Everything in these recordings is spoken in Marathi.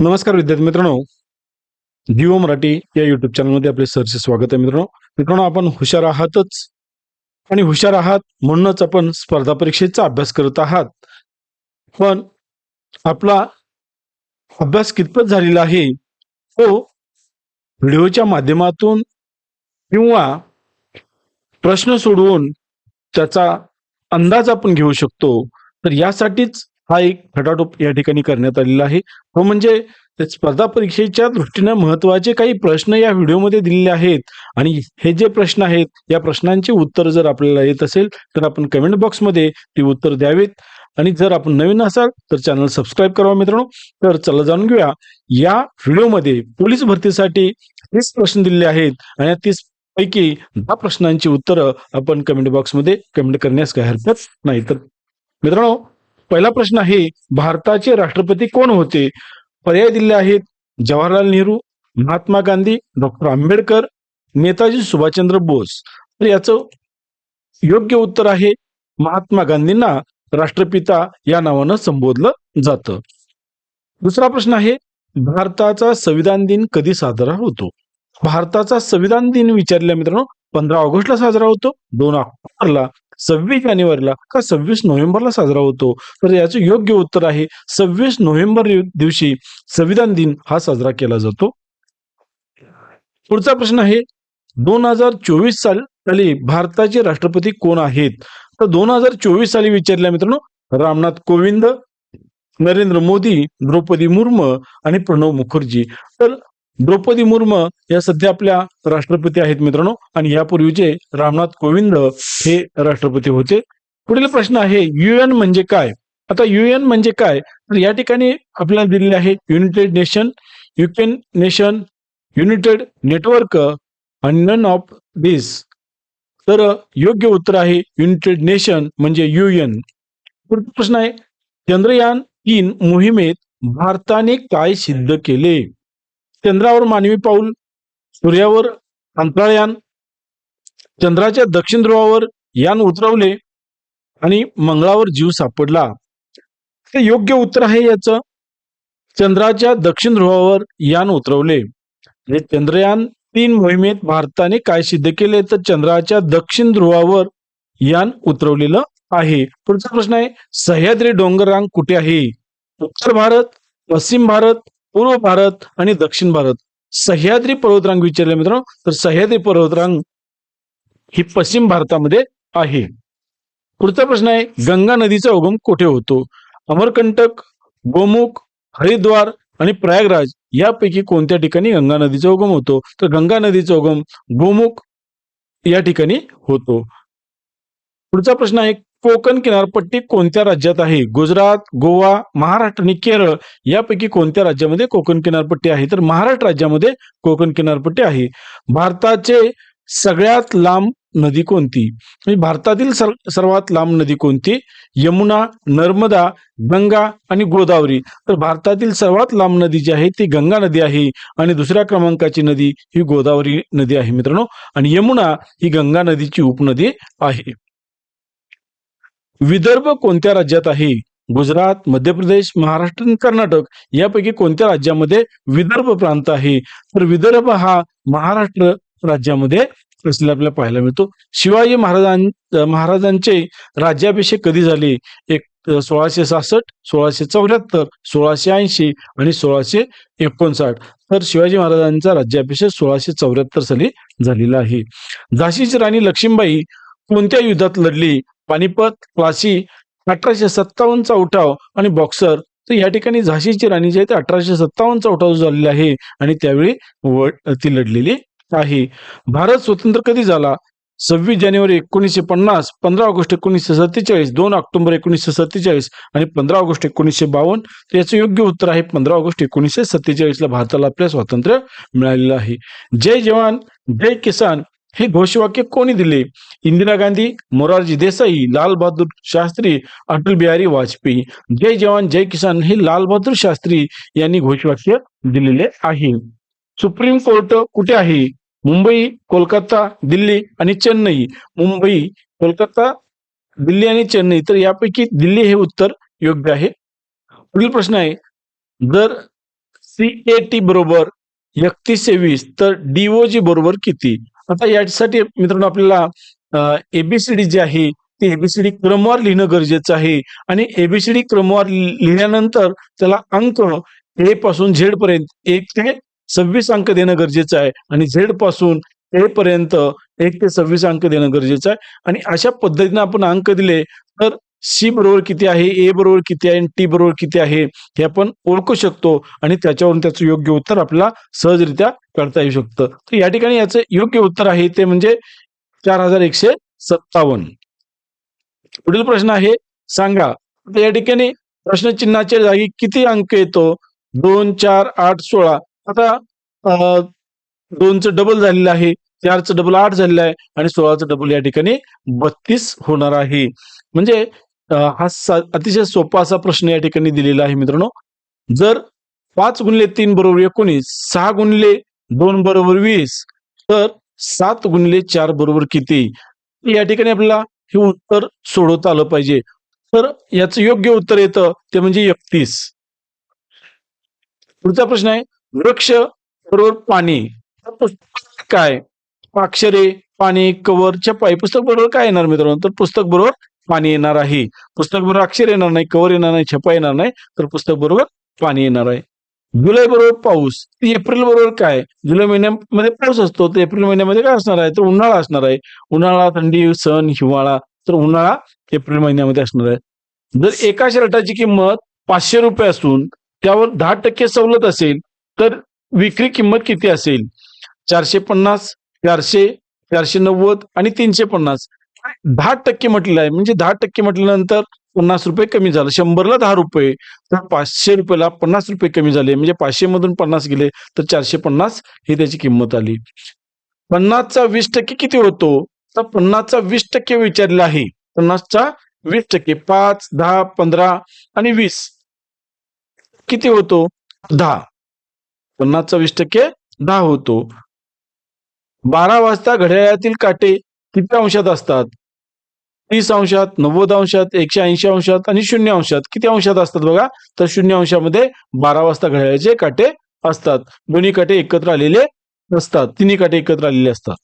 नमस्कार विद्यार्थी मित्रांनो. जिओ मराठी या युट्यूब चॅनलमध्ये आपले सरचे स्वागत आहे मित्रांनो. मित्रांनो आपण हुशार आहातच. आणि हुशार आहात म्हणूनच आपण स्पर्धा परीक्षेचा अभ्यास करत आहात. पण आपला अभ्यास कितपत झालेला आहे तो व्हिडिओच्या माध्यमातून किंवा प्रश्न सोडवून त्याचा अंदाज आपण घेऊ शकतो. तर यासाठीच हा एक खटाटोप या ठिकाणी करण्यात आलेला आहे. तो म्हणजे स्पर्धा परीक्षेच्या दृष्टीने महत्त्वाचे काही प्रश्न या व्हिडिओमध्ये दिलेले आहेत. आणि हे जे प्रश्न आहेत या प्रश्नांचे उत्तर जर आपल्याला येत असेल तर आपण कमेंट बॉक्समध्ये ती उत्तर द्यावीत. आणि जर आपण नवीन असाल तर चॅनल सबस्क्राईब करावा मित्रांनो. तर चला जाणून घेऊया या व्हिडिओमध्ये पोलीस भरतीसाठी तीस प्रश्न दिलेले आहेत. आणि तीस पैकी दहा प्रश्नांची उत्तरं आपण कमेंट बॉक्समध्ये कमेंट करण्यास काही हरकत नाही. तर मित्रांनो पहिला प्रश्न आहे भारताचे राष्ट्रपती कोण होते? पर्याय दिले आहेत जवाहरलाल नेहरू महात्मा गांधी डॉक्टर आंबेडकर नेताजी सुभाषचंद्र बोस. तर याचं योग्य उत्तर आहे महात्मा गांधींना राष्ट्रपिता या नावानं संबोधलं जातं. दुसरा प्रश्न आहे भारताचा संविधान दिन कधी साजरा होतो? भारताचा संविधान दिन विचारल्या मित्रांनो पंधरा ऑगस्टला साजरा होतो दोन ऑक्टोबरला. सव्वीस जानेवारीला का सव्वीस नोव्हेंबरला साजरा होतो? तर याचं योग्य उत्तर आहे सव्वीस नोव्हेंबर दिवशी संविधान दिन हा साजरा केला जातो. पुढचा प्रश्न आहे दोन हजार चोवीस साली भारताचे राष्ट्रपती कोण आहेत? तर दोन हजार चोवीस साली विचारल्या मित्रांनो रामनाथ कोविंद नरेंद्र मोदी द्रौपदी मुर्मू आणि प्रणव मुखर्जी. तर द्रौपदी मुर्मू या सध्या आपल्या राष्ट्रपती आहेत मित्रांनो. आणि यापूर्वीचे रामनाथ कोविंद हे राष्ट्रपती होते. पुढील प्रश्न आहे युएन म्हणजे काय? आता युएन म्हणजे काय? तर या ठिकाणी आपल्याला दिलेले आहे युनायटेड नेशन युकेन नेशन युनायटेड नेटवर्क आणि नन ऑफ दिस तर योग्य उत्तर आहे युनायटेड नेशन म्हणजे युएन पुढचा प्रश्न आहे चंद्रयान तीन मोहिमेत भारताने काय सिद्ध केले? चंद्रावर मानवी पाऊल सूर्यावर अंतराळयान चंद्राच्या दक्षिण ध्रुवावर यान उतरवले आणि मंगळावर जीव सापडला. ते योग्य उत्तर आहे याचं. चंद्राच्या दक्षिण ध्रुवावर यान उतरवले. म्हणजे चंद्रयान तीन मोहिमेत भारताने काय सिद्ध केले तर चंद्राच्या दक्षिण ध्रुवावर यान उतरवलेलं आहे. पुढचा प्रश्न आहे सह्याद्री डोंगररांग कुठे आहे? उत्तर भारत पश्चिम भारत पूर्व भारत आणि दक्षिण भारत. सह्याद्री पर्वतरांग विचारले मित्रांनो तर सह्याद्री पर्वतरांग ही पश्चिम भारतामध्ये आहे. पुढचा प्रश्न आहे गंगा नदीचा उगम कुठे होतो? अमरकंटक गोमुख हरिद्वार आणि प्रयागराज यापैकी कोणत्या ठिकाणी गंगा नदीचा उगम होतो? तर गंगा नदीचा उगम गोमुख या ठिकाणी होतो. पुढचा प्रश्न आहे कोकण किनारपट्टी कोणत्या राज्यात आहे? गुजरात गोवा महाराष्ट्र आणि केरळ यापैकी कोणत्या राज्यामध्ये कोकण किनारपट्टी आहे? तर महाराष्ट्र राज्यामध्ये कोकण किनारपट्टी आहे. भारताचे सगळ्यात लांब नदी कोणती? म्हणजे भारतातील सर- सर्वात लांब नदी कोणती? यमुना नर्मदा गंगा आणि गोदावरी. तर भारतातील सर्वात लांब नदी जी आहे ती गंगा नदी आहे आणि दुसऱ्या क्रमांकाची नदी ही गोदावरी नदी आहे मित्रांनो. आणि यमुना ही गंगा नदीची उपनदी आहे. विदर्भ कोणत्या राज्यात आहे? गुजरात मध्य प्रदेश महाराष्ट्र आणि कर्नाटक यापैकी कोणत्या राज्यामध्ये विदर्भ प्रांत आहे? तर विदर्भ हा महाराष्ट्र राज्यामध्ये असलेला आपल्याला पाहायला मिळतो. शिवाजी महाराजां महाराजांचे राज्याभिषेक कधी झाले? एक सोळाशे सहासष्ट सोळाशे चौऱ्याहत्तर सोळाशे ऐंशी आणि सोळाशे एकोणसाठ. तर शिवाजी महाराजांचा राज्याभिषेक सोळाशे चौऱ्याहत्तर साली झालेला आहे. झाशीची राणी लक्ष्मीबाई कोणत्या युद्धात लढली? पानिपत प्लासी अठराशे सत्तावन्नचा उठाव आणि बॉक्सर. तर या ठिकाणी झाशीची राणी जी आहे ते अठराशे सत्तावन्नचा उठाव झालेला आहे आणि त्यावेळी व ती लढलेली आहे. भारत स्वतंत्र कधी झाला? सव्वीस जानेवारी एकोणीसशे पन्नास पंधरा ऑगस्ट एकोणीसशे सत्तेचाळीस दोन ऑक्टोबर एकोणीसशे सत्तेचाळीस आणि पंधरा ऑगस्ट एकोणीसशे बावन्न. तर याचं योग्य उत्तर आहे पंधरा ऑगस्ट एकोणीसशे सत्तेचाळीसला भारताला आपल्या स्वातंत्र्य मिळालेलं आहे. जय जवान जय किसान. हे घोषवाक्य कोणी दिले? इंदिरा गांधी मोरारजी देसाई लाल बहादूर शास्त्री अटल बिहारी वाजपेयी. जय जवान जय किसान हे लाल बहादूर शास्त्री यांनी घोषवाक्य दिलेले आहे. सुप्रीम कोर्ट कुठे आहे? मुंबई कोलकाता दिल्ली आणि चेन्नई. मुंबई कोलकाता दिल्ली आणि चेन्नई. तर यापैकी दिल्ली हे उत्तर योग्य आहे. पुढील प्रश्न आहे. जर सी ए टी बरोबर एकतीसशे वीस तर डीओजी बरोबर किती? आता यासाठी मित्रांनो आपल्याला एबीसीडी जी आहे ती एबीसीडी क्रमवार लिहिणं गरजेचं आहे. आणि एबीसीडी क्रमवार लिहिल्यानंतर त्याला अंक ए पासून झेड पर्यंत एक ते सव्वीस अंक देणं गरजेचं आहे. आणि झेडपासून ए पर्यंत एक ते सव्वीस अंक देणं गरजेचं आहे. आणि अशा पद्धतीने आपण अंक दिले तर सी बरोबर किती आहे ए बरोबर किती आहे आणि टी बरोबर किती आहे हे आपण ओळखू शकतो आणि त्याच्यावरून त्याचं योग्य उत्तर आपल्याला सहजरित्या काढता येऊ शकतं. तर या ठिकाणी याचं योग्य उत्तर आहे ते म्हणजे चार हजार एकशे सत्तावन्न. पुढील प्रश्न आहे सांगा. तर या ठिकाणी प्रश्नचिन्हाच्या जागी किती अंक येतो? दोन चार आठ सोळा. आता दोनचं डबल झालेलं आहे चारचं डबल आठ झालेलं आहे आणि सोळाचं डबल या ठिकाणी बत्तीस होणार आहे. म्हणजे हा सा- अतिशय सोपा असा प्रश्न या ठिकाणी दिलेला आहे मित्रांनो. जर पाच गुणले तीन बरोबर एकोणीस सहा गुणले दोन बरोबर वीस तर सात गुणले चार बरोबर किती? या ठिकाणी आपल्याला हे उत्तर सोडवता आलं पाहिजे. तर याचं योग्य उत्तर येतं ते म्हणजे एकतीस. पुढचा प्रश्न आहे वृक्ष बरोबर पाणी. पुस्तक काय? अक्षरे पाणी कवर छपाई पुस्तक बरोबर काय येणार मित्रांनो? तर पुस्तक बरोबर पाणी येणार आहे. पुस्तक बरोबर अक्षर येणार नाही कवर येणार नाही छपा येणार नाही तर पुस्तक बरोबर पाणी येणार आहे. जुलै बरोबर पाऊस एप्रिल बरोबर काय? जुलै महिन्यामध्ये पाऊस असतो तर एप्रिल महिन्यामध्ये काय असणार आहे? तर उन्हाळा असणार आहे. उन्हाळा थंडी सण हिवाळा तर उन्हाळा एप्रिल महिन्यामध्ये असणार आहे. जर एका शर्टाची किंमत पाचशे रुपये असून त्यावर दहा टक्के सवलत असेल तर विक्री किंमत किती असेल? चारशे पन्नास चारशे चारशे नव्वद आणि तीनशे पन्नास. दहा टक्के म्हटलेलं आहे. म्हणजे दहा टक्के म्हटल्यानंतर पन्नास रुपये कमी झालं. शंभरला दहा रुपये तर पाचशे रुपयाला पन्नास रुपये कमी झाले. म्हणजे पाचशे मधून पन्नास गेले तर चारशे पन्नास ही त्याची किंमत आली. पन्नासचा वीस टक्के किती होतो? तर पन्नासचा वीस टक्के विचारलेला आहे. पन्नासचा वीस टक्के पाच दहा पंधरा आणि वीस किती होतो? दहा. पन्नासचा वीस टक्के दहा होतो. बारा वाजता घड्याळातील काटे किती अंशात असतात? तीस अंशात नव्वद अंशात एकशे ऐंशी अंशात आणि शून्य अंशात. किती अंशात असतात बघा? तर शून्य अंशामध्ये बारा वाजता घड्याळाचे काटे असतात. दोन्ही काटे एकत्र आलेले नसतात. तिन्ही काटे एकत्र आलेले असतात.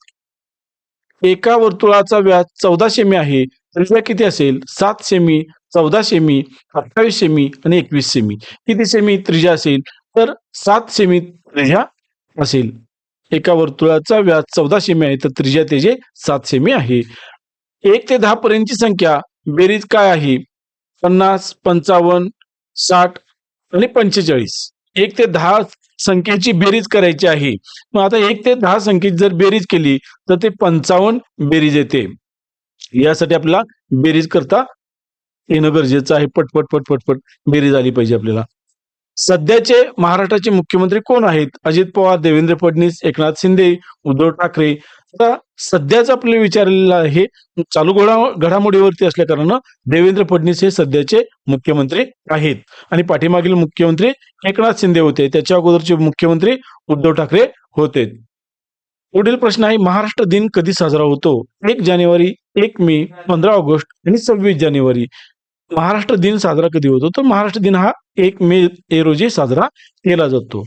एका वर्तुळाचा व्यास चौदा सेमी आहे. त्रिज्या किती असेल? सात सेमी चौदा सेमी अठ्ठावीस सेमी आणि एकवीस सेमी. किती सेमी त्रिज्या असेल? तर सात सेमी त्रिज्या असेल. एका वर्तुळाचा व्यास चौदा सेमी आहे. तर त्रिज्या त्याचे सात सेमी आहे. एक ते दहा पर्यंतची संख्या बेरीज काय आहे? पन्नास पंचावन्न साठ आणि पंचेचाळीस. एक ते दहा संख्येची बेरीज करायची आहे. मग आता एक ते दहा संख्येची जर बेरीज केली तर ते पंचावन्न बेरीज येते. यासाठी आपल्याला बेरीज करता येणं गरजेचं आहे. पटपट पटपट पट बेरीज आली पाहिजे आपल्याला. सध्याचे महाराष्ट्राचे मुख्यमंत्री कोण आहेत? अजित पवार देवेंद्र फडणवीस एकनाथ शिंदे उद्धव ठाकरे. आता सध्याच आपल्याला विचारलेलं आहे चालू घडा घडामोडीवरती असल्या कारणानं देवेंद्र फडणवीस हे सध्याचे मुख्यमंत्री आहेत. आणि पाठीमागील मुख्यमंत्री एकनाथ शिंदे होते. त्याच्या अगोदरचे मुख्यमंत्री उद्धव ठाकरे होते. पुढील प्रश्न आहे महाराष्ट्र दिन कधी साजरा होतो? एक जानेवारी एक मे पंधरा ऑगस्ट आणि सव्वीस जानेवारी. महाराष्ट्र दिन साजरा कधी होतो? तर महाराष्ट्र दिन हा एक मे ए रोजी साजरा केला जातो.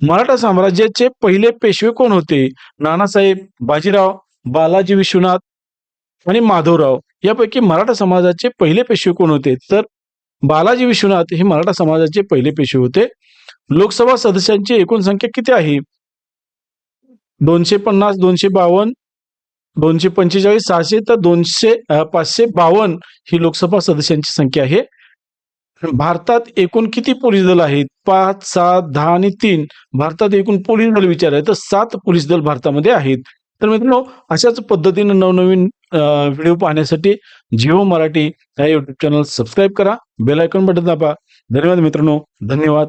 मराठा साम्राज्याचे पहिले पेशवे कोण होते? नानासाहेब बाजीराव बालाजी विश्वनाथ आणि माधवराव यापैकी मराठा समाजाचे पहिले पेशवे कोण होते? तर बालाजी विश्वनाथ हे मराठा समाजाचे पहिले पेशवे होते. लोकसभा सदस्यांची एकूण संख्या किती आहे? दोनशे पन्नास दोनशे बावन्न दोनशे पंचेचाळीस सहाशे तर दोनशे पाचशे बावन्न ही लोकसभा सदस्यांची संख्या आहे. भारतात एकूण किती पोलीस दल आहेत? पाच सात दहा आणि तीन. भारतात एकूण पोलीस दल विचार आहे तर सात पोलीस दल भारतामध्ये आहेत. तर मित्रांनो अशाच पद्धतीनं नवनवीन व्हिडिओ पाहण्यासाठी जिओ मराठी या युट्यूब चॅनल सबस्क्राईब करा. बेल आयकॉन बटन दाबा. धन्यवाद मित्रांनो. धन्यवाद.